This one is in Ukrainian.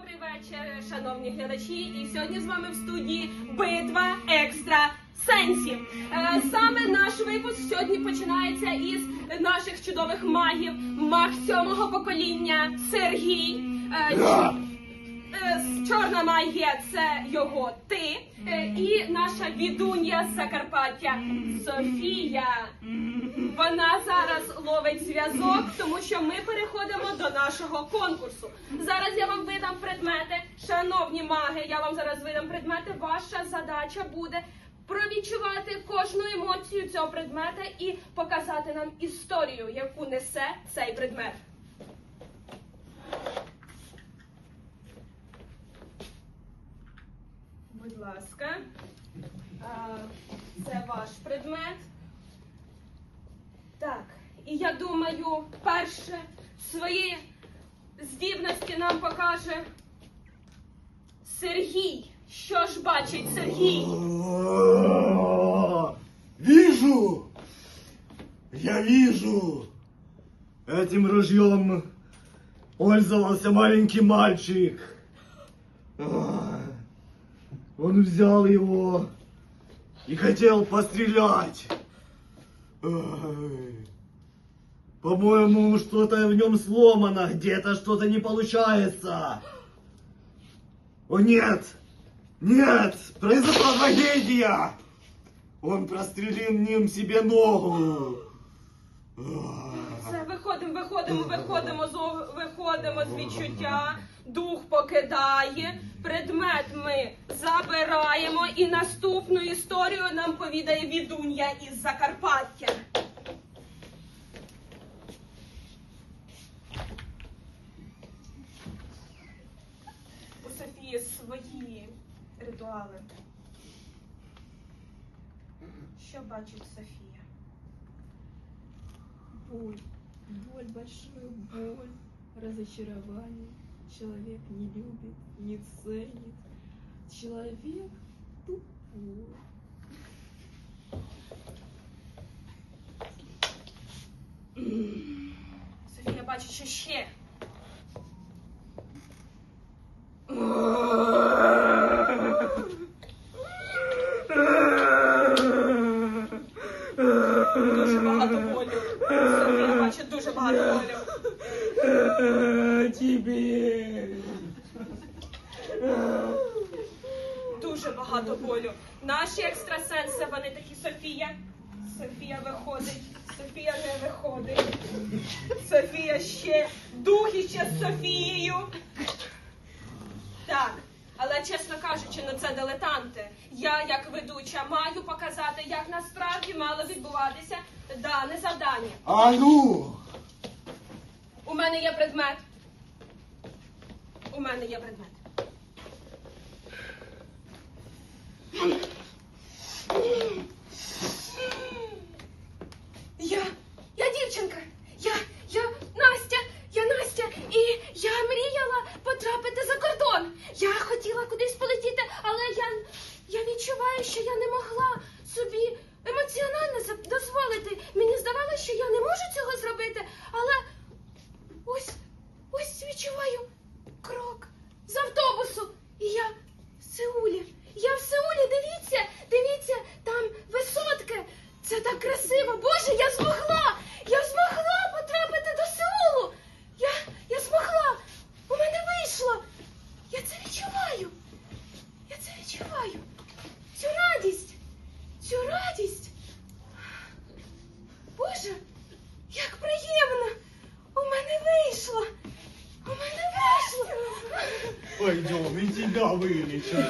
Добрий вечір, шановні глядачі. І сьогодні з вами в студії битва екстра сенсів. Е, Саме наш випуск сьогодні починається із наших чудових магів. Маг сьомого покоління Сергій. Е, Чорна магія це його ти. Е, І наша відунья Закарпаття Софія. Вона зараз ловить зв'язок, тому що ми переходимо до нашого конкурсу. Зараз я вам видам предмети. Шановні маги, я вам зараз видам предмети. Ваша задача буде провідчувати кожну емоцію цього предмета і показати нам історію, яку несе цей предмет. Ласка, це ваш предмет. Так, і я думаю, перше свої здібності нам покаже Сергій. Що ж бачить Сергій? Вижу! Я вижу! Этим ружьем пользовался маленький мальчик. Ах, Он взял его и хотел пострелять. Ай. По-моему, что-то в нем сломано, где-то что-то не получается. О нет! Нет! Произошла трагедия! Он прострелил ним себе ногу. Ах. Все, виходимо, виходимо, виходимо з ов- виходимо з відчуття. Дух покидає, предмет ми забираємо, І наступну історію нам повідає відунья із Закарпаття. У Софії свої ритуали. Що бачить Софія? Боль, боль, большую боль, разочарование. Человек не любит, не ценит. Человек. Софія бачить, що ще. Дуже багато болю. Софія бачить дуже багато болю. Тебе. Багато болю. Наші екстрасенси, вони такі Софія. Софія виходить. Софія не виходить. Софія ще. Дух іще з Софією. Так. Але чесно кажучи, ну це дилетанти. Я, як ведуча, маю показати, як насправді мало відбуватися дане завдання. А ну! У мене є предмет. У мене є предмет. Я, дівчинка. Я, я Настя, я Настя, і я мріяла потрапити за кордон. Я хотіла кудись полетіти, але я відчуваю, що я не могла собі емоціонально за- дозволити. Мені здавалося, що я не можу цього зробити, але ось, ось відчуваю крок з автобусу. І я в Сеулі. Я в Сеулі, дивіться, дивіться, там висотки. Це так красиво. Боже, я змогла! Я змогла потрапити до Сеулу. Я, я змогла. У мене вийшло. Я це відчуваю. Я це відчуваю. Цю радість. Цю радість. Боже, як приємно. У мене вийшло. У мене вийшло. Пойдем, и тебя вылечим.